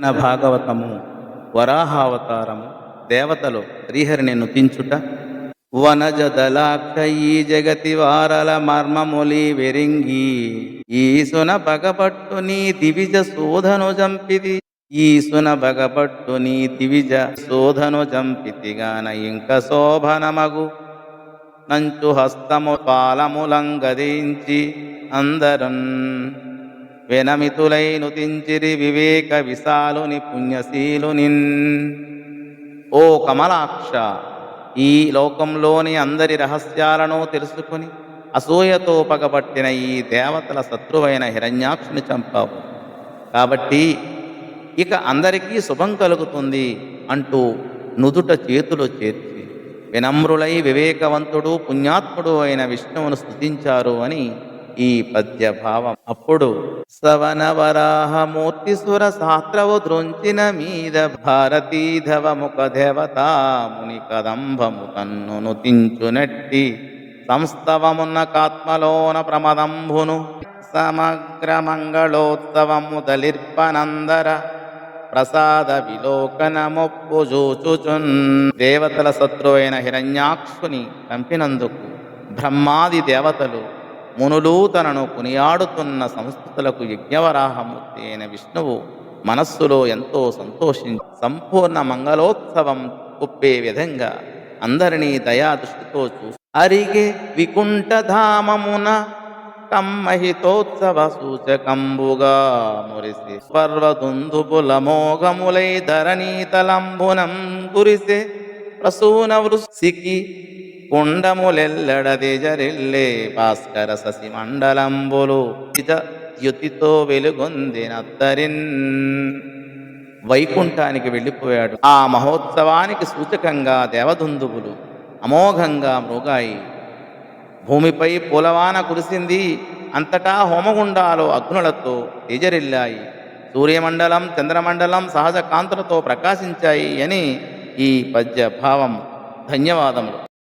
నా భాగవతము వరాహావతారము దేవతలు శ్రీహరిని నుతించుట. వనజదలాక్ష ఈ జగతి వారల మర్మములి వెరింగి. ఈసున బగపట్టు నీ దివిజ శోధను జంపిది ఈసున బగపట్టు నీ దివిజ శోధను జంపితిగాన ఇంక శోభనమగు. నంచు హస్తము పాలములంగదించి అందరన్ వినమితులై నుతించిరి వివేక విశాలుని పుణ్యశీలునిన్. ఓ కమలాక్ష ఈ లోకంలోని అందరి రహస్యాలను తెలుసుకుని అసూయతో పగబట్టిన ఈ దేవతల శత్రువైన హిరణ్యాక్షుని చంపావు. కాబట్టి ఇక అందరికీ శుభం కలుగుతుంది అంటూ నుదుట చేతులు చేర్చి వినమ్రులై వివేకవంతుడు పుణ్యాత్ముడు అయిన విష్ణువును స్థుతించారు అని ఈ పద్య భావం అప్పుడు సవనవరాహమూర్తి సుర శాస్త్రవు ద్రోంచిన మీద భారతీధవ ముఖ దేవతా ముని కదంబము తన్ను నుతించునట్టి సంస్తవమున్న కాత్మలోన ప్రమదంభును సమగ్ర మంగళోత్సవము దలిర్పనందర ప్రసాద విలోకనమొప్పు జూచుచున్ దేవతల శత్రువైన హిరణ్యాక్షుని చంపినందుకు బ్రహ్మాది దేవతలు మునులు తనను కొనియాడుతున్న సంస్కృతులకు యజ్ఞవరాహమూర్తి అయిన విష్ణువు మనస్సులో ఎంతో సంతోషించి సంపూర్ణ మంగళోత్సవం ఒప్పే విధంగా అందరినీ దయాదృష్టితో చూసి అరిగే వికుంఠధామమున కమ్మహితోత్సవ సూచకంబుగా మురిసి పర్వదుందుపుల మోగములై ధరణీతలంబునం కురిసే ప్రసూన వృశ్చికి కుండములెల్లడదిజరిల్లే భాస్కర శశి మండలంబులు ఇత యుతితో వెలుగొందినత్తరిన్. వైకుంఠానికి వెళ్ళిపోయాడు. ఆ మహోత్సవానికి సూచకంగా దేవదుందువులు అమోఘంగా మృగాయి. భూమిపై పూలవాన కురిసింది అంతటా హోమగుండాలు అగ్నులతో ఎజరిల్లాయి. సూర్యమండలం చంద్రమండలం సహజ కాంతులతో ప్రకాశించాయి అని ఈ పద్య భావం ధన్యవాదములు.